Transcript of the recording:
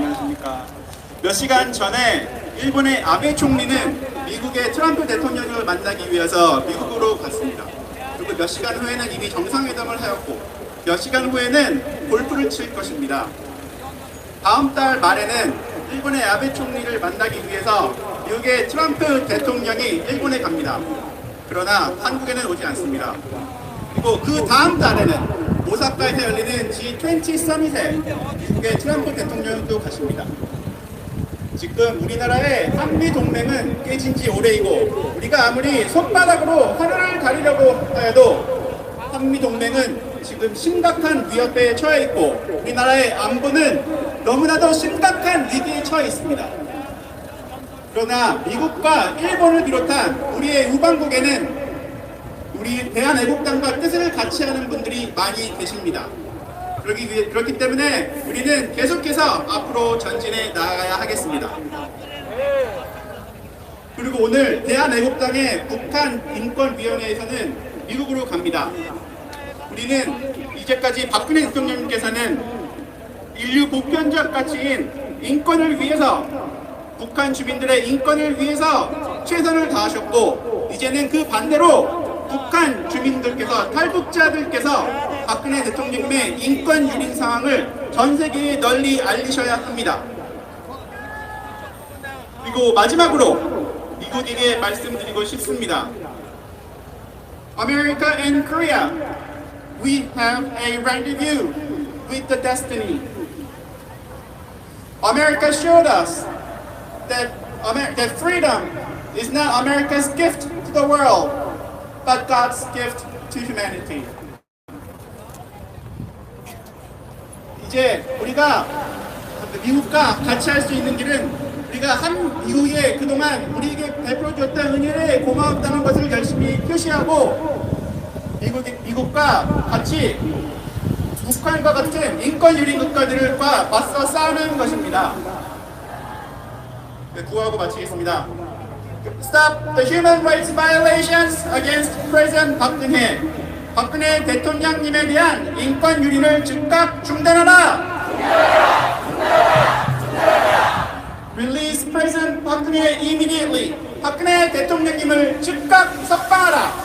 안녕하십니까. 몇 시간 전에 일본의 아베 총리는 미국의 트럼프 대통령을 만나기 위해서 미국으로 갔습니다. 그리고 몇 시간 후에는 이미 정상회담을 하였고 몇 시간 후에는 골프를 칠 것입니다. 다음 달 말에는 일본의 아베 총리를 만나기 위해서 미국의 트럼프 대통령이 일본에 갑니다. 그러나 한국에는 오지 않습니다. 그리고 그 다음 달에는 오사카에서 열리는 G20 서밋에 미국의 트럼프 대통령도 가십니다. 지금 우리나라의 한미 동맹은 깨진 지 오래이고 우리가 아무리 손바닥으로 하늘을 가리려고 해도 한미 동맹은 지금 심각한 위협에 처해 있고 우리나라의 안보는 너무나도 심각한 위기에 처해 있습니다. 그러나 미국과 일본을 비롯한 우리의 우방국에는 우리 대한애국당과 뜻을 같이 하는 분들이 많이 계십니다. 그렇기, 그렇기 때문에 우리는 계속해서 앞으로 전진해 나아가야 하겠습니다. 그리고 오늘 대한애국당의 북한 인권위원회에서는 미국으로 갑니다. 우리는 이제까지 박근혜 대통령님께서는 인류 보편적 가치인 인권을 위해서 북한 주민들의 인권을 위해서 최선을 다하셨고 이제는 그 반대로 북한 주민들께서 탈북자들께서 박근혜 대통령님의 인권 유린 상황을 전 세계에 널리 알리셔야 합니다. 그리고 마지막으로 미국에게 말씀드리고 싶습니다. America and Korea, we have a rendezvous with the destiny. America showed us that, Amer- that freedom is not America's gift to the world, but God's gift to humanity. 이제 우리가 미국과 같이 할 수 있는 길은 우리가 한 미국에 그동안 우리에게 베풀어줬던 은혜에 고마웠다는 것을 열심히 표시하고 미국, 미국과 같이 북한과 같은 인권 유린 국가들과 맞서 싸우는 것입니다. 네, 구호하고 마치겠습니다. Stop the human rights violations against President 박근혜. 박근혜 대통령님에 대한 인권 유린을 즉각 중단하라. Release President 박근혜 immediately. 박근혜 대통령님을 즉각 석방하라.